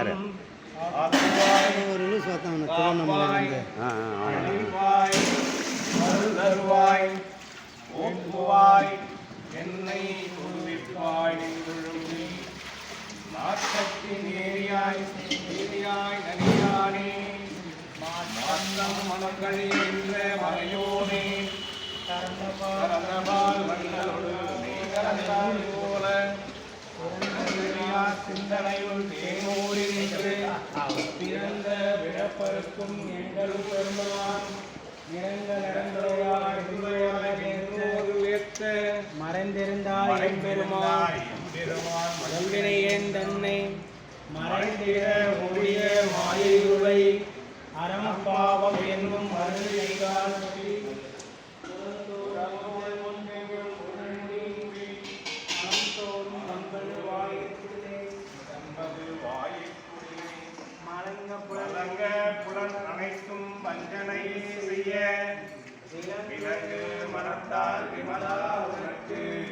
யாரு? ஒரு நியூஸ் பார்த்தாங்க திருவண்ணாமலையிலேருந்து ஆ என்னை குருவிப்பாய் நின்றுழுங்கி நாட்டத்தின் ஏரியாய் ஏரியாய் நனியானே மாந்தம் என்ற மலையோனே வண்ணலோடு நீ சிந்தனையுள் தேனூரி நின்று பிறந்த விழப்பருக்கும் எங்கள் பெருமான் இறந்த நிறந்தோராய் இருந்தோர் உயர்த்த மறைந்திருந்தாய் மறைம்பெருமான் பெருமான். ஏன் தன்னை? மறைந்திட ஒழிய மாயுவை அறம் பாவம் என்னும் அருளிகால் புலங்க விலங்கு மனத்தால் விமலா உனக்கு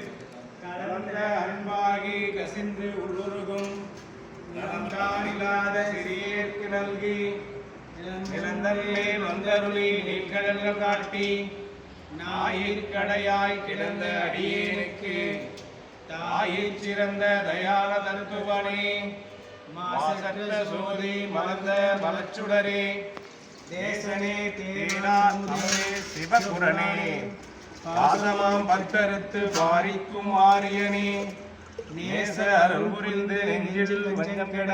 கலந்த அன்பாகி கசிந்து உள்ளுருகும். நலந்தாரில்லாத சிறியேற்கு நல்கி. நிலந்தல்லே வந்தருளி நீர்கடல்கள் காட்டி. ஞாயிற்கடையாய் கிடந்த அடியேனுக்கு. தாயிற் சிறந்த தயால தருத்துவனே. மாசற்ற சோதி மலர்ந்த மலச்சுடரே. தேசனே தேனா அமுதே சிவபுரனே. பாசமாம் பத்தறுத்து பாரிக்கும் ஆரியனே. நேச அருள் புரிந்து நெஞ்சில் வஞ்சம் கெட.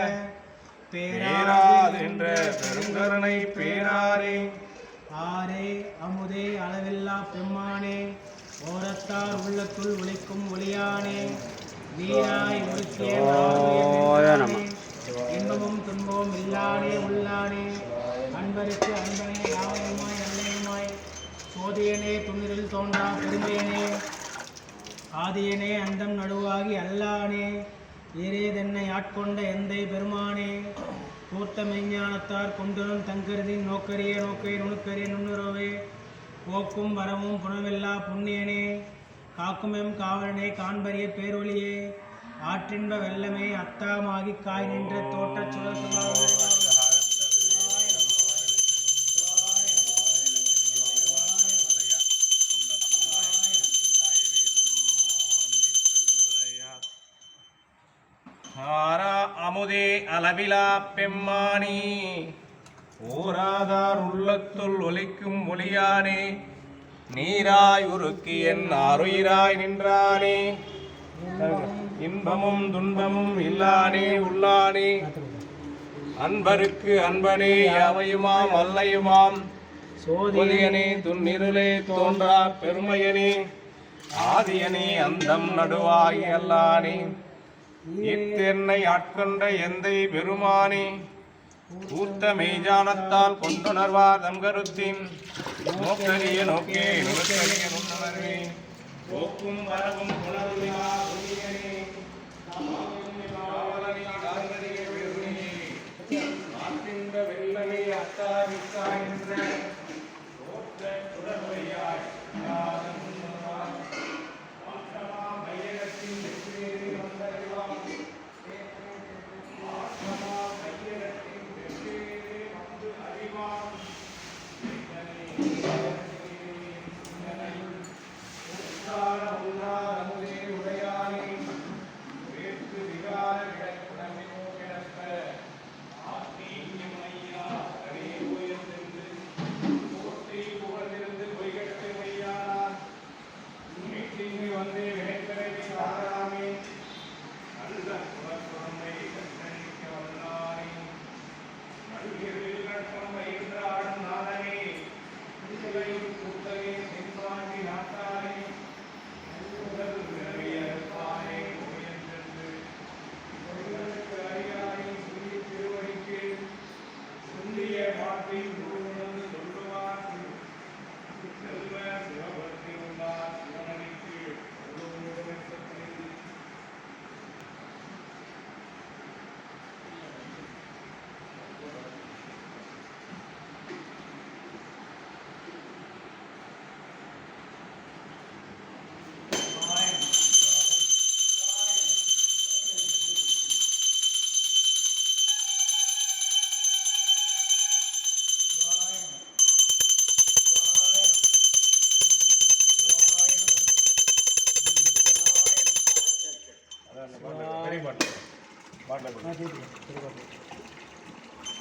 பேராது என்ற பெருங்கருணை பேராரே. ஆரே அமுதே அளவில்லா பெம்மானே. ஓரத்தார் உள்ளத்துள் ஒளிக்கும் ஒளியானே. வீராய் ஒருக்கிய ஓய நம. இன்பமும் துன்பமும் இல்லானே உள்ளானே அன்பருக்கு அன்பனே யாவையுமாய் நல்லையுமாய் சோதியனே துணிரில் தோன்றா பெருமையனே ஆதியனே அந்தம் அல்லானே ஏரேதென்னை ஆட்கொண்ட எந்தை பெருமானே கூர்த்த மெஞ்ஞானத்தார் கொண்டுனும் தங்கருதி நோக்கரிய நோக்கை நுணுக்கரிய நுண்ணுறவே போக்கும் வரமும் புனவில்லா புண்ணியனே காக்குமெம் காவலனே காண்பரிய பேரொழியே ஆற்றின்ப வெள்ளமே அத்தாமாகி காய் நின்ற தோட்டச் சுழல் சுடாவே ஆரா அமுதே அளவிலா பெம்மானி. ஓராதார் உள்ளத்துள் ஒலிக்கும் ஒளியானே. நீராய் உருக்கி என் ஆருயிராய் நின்றானே. இன்பமும் துன்பமும் இல்லானே உள்ளானே. அன்பருக்கு அன்பனே யாவையுமாம் அல்லையுமாம். சோதியனே துன்னிருளே தோன்றா பெருமையனே. ஆதியனே அந்தம் நடுவாய் அல்லானே. இத்தென்னை ஆட்கொண்ட எந்தை பெருமானே கூர்த்த மெய்ஞானத்தால் கொண்டுணர்வார் தம் கருத்தின் நோக்கரிய நோக்கே நோக்கரிய நுண்ணுணர்வே போக்கும் வரவும் புணர்விலா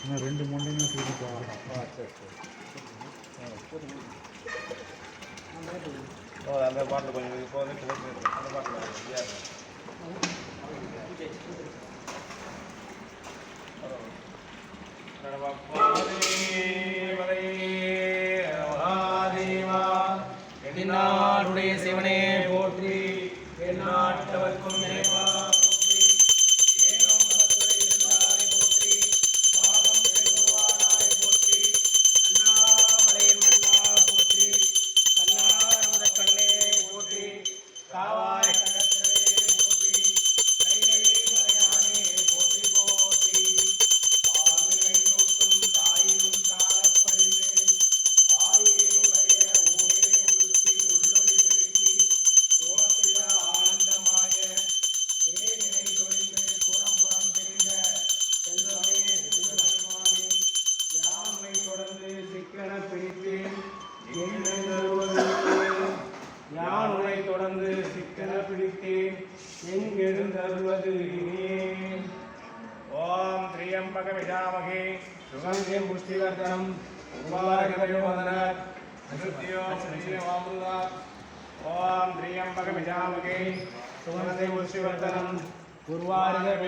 இன்னும் ரெண்டு மொண்டைங்க திருப்பி ஓ அந்த பாட்டில் கொஞ்சம் இப்போ வந்து அந்த பாட்டில் யான் உன்னை தொடர்ந்து சிக்கன பிடித்தேன்? எங்கெழுந்தருவது ஓம் திரியம்பக விஜாமகே. புஷ்டிவர்தனம். உபாரகதயோதன நிருத்யோ ஓம் திரியம்பக விஜாமகே. புஷ்டிவர்தனம். குர்வாரிக